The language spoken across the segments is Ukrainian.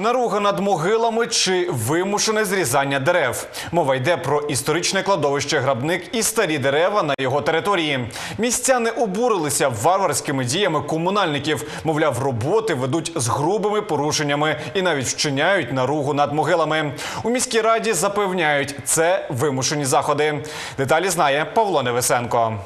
Наруга над могилами чи вимушене зрізання дерев. Мова йде про історичне кладовище Грабник і старі дерева на його території. Містяни обурилися варварськими діями комунальників. Мовляв, роботи ведуть з грубими порушеннями і навіть вчиняють наругу над могилами. У міській раді запевняють, це вимушені заходи. Деталі знає Павло Невесенко.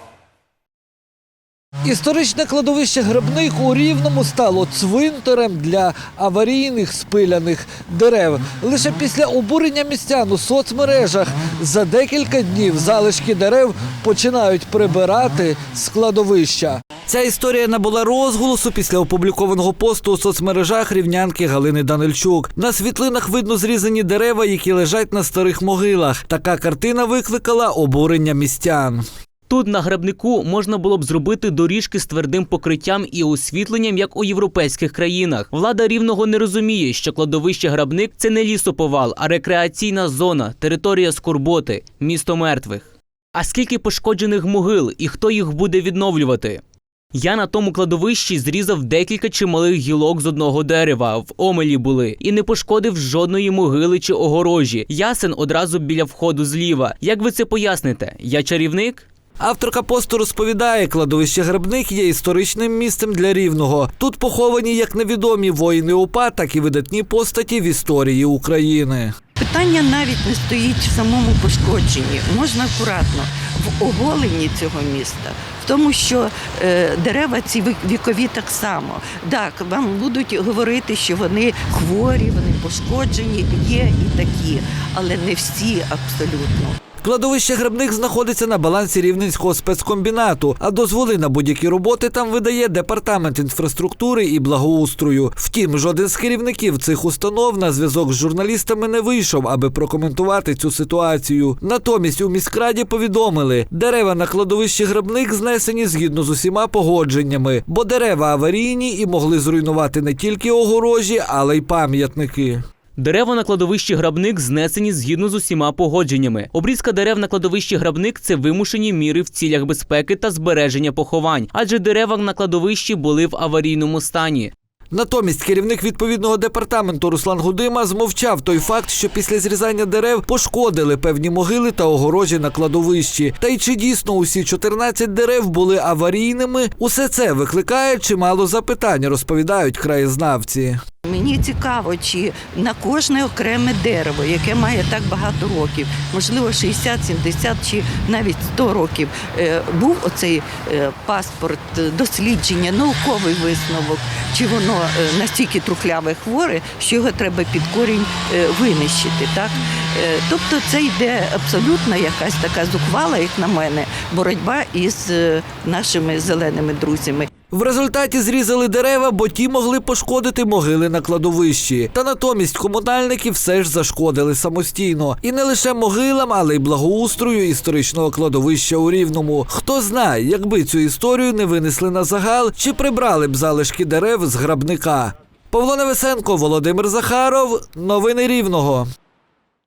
Історичне кладовище Гребник у Рівному стало цвинтарем для аварійних спиляних дерев. Лише після обурення містян у соцмережах за декілька днів залишки дерев починають прибирати з кладовища. Ця історія набула розголосу після опублікованого посту у соцмережах рівнянки Галини Данильчук. На світлинах видно зрізані дерева, які лежать на старих могилах. Така картина викликала обурення містян. Тут на грабнику можна було б зробити доріжки з твердим покриттям і освітленням, як у європейських країнах. Влада рівного не розуміє, що кладовище грабник це не лісоповал, а рекреаційна зона, територія скорботи, місто мертвих. А скільки пошкоджених могил і хто їх буде відновлювати? Я на тому кладовищі зрізав декілька чималих гілок з одного дерева, в омелі були, і не пошкодив жодної могили чи огорожі. Ясен одразу біля входу зліва. Як ви це поясните? Я чарівник? Авторка посту розповідає, кладовище Гребник є історичним місцем для рівного. Тут поховані як невідомі воїни УПА, так і видатні постаті в історії України. Питання навіть не стоїть в самому пошкодженні. Можна акуратно в оголенні цього міста, в тому, що е, дерева ці вікові так само. Так, вам будуть говорити, що вони хворі, вони пошкоджені, є і такі, але не всі абсолютно. Кладовище Гребник знаходиться на балансі Рівненського спецкомбінату, а дозволи на будь-які роботи там видає департамент інфраструктури і благоустрою. Втім, жоден з керівників цих установ на зв'язок з журналістами не вийшов, аби прокоментувати цю ситуацію. Натомість у міськраді повідомили, дерева на кладовищі Гребник знесені згідно з усіма погодженнями, бо дерева аварійні і могли зруйнувати не тільки огорожі, але й пам'ятники. Дерева на кладовищі грабник знесені згідно з усіма погодженнями. Обрізка дерев на кладовищі грабник це вимушені міри в цілях безпеки та збереження поховань, адже дерева на кладовищі були в аварійному стані. Натомість керівник відповідного департаменту Руслан Гудима змовчав той факт, що після зрізання дерев пошкодили певні могили та огорожі на кладовищі. Та й чи дійсно усі 14 дерев були аварійними? Усе це викликає чимало запитань, розповідають краєзнавці. Мені цікаво, чи на кожне окреме дерево, яке має так багато років, можливо, 60, 70 чи навіть 100 років, е, був оцей е, паспорт, дослідження, науковий висновок, чи воно е, настільки трухляве хворе, що його треба під корінь винищити. Так? Тобто це йде абсолютно якась така зухвала, як на мене, боротьба із нашими зеленими друзями. В результаті зрізали дерева, бо ті могли пошкодити могили на кладовищі. Та натомість комунальники все ж зашкодили самостійно. І не лише могилам, але й благоустрою історичного кладовища у Рівному. Хто знає, якби цю історію не винесли на загал, чи прибрали б залишки дерев з грабника. Павло Невесенко, Володимир Захаров. Новини Рівного.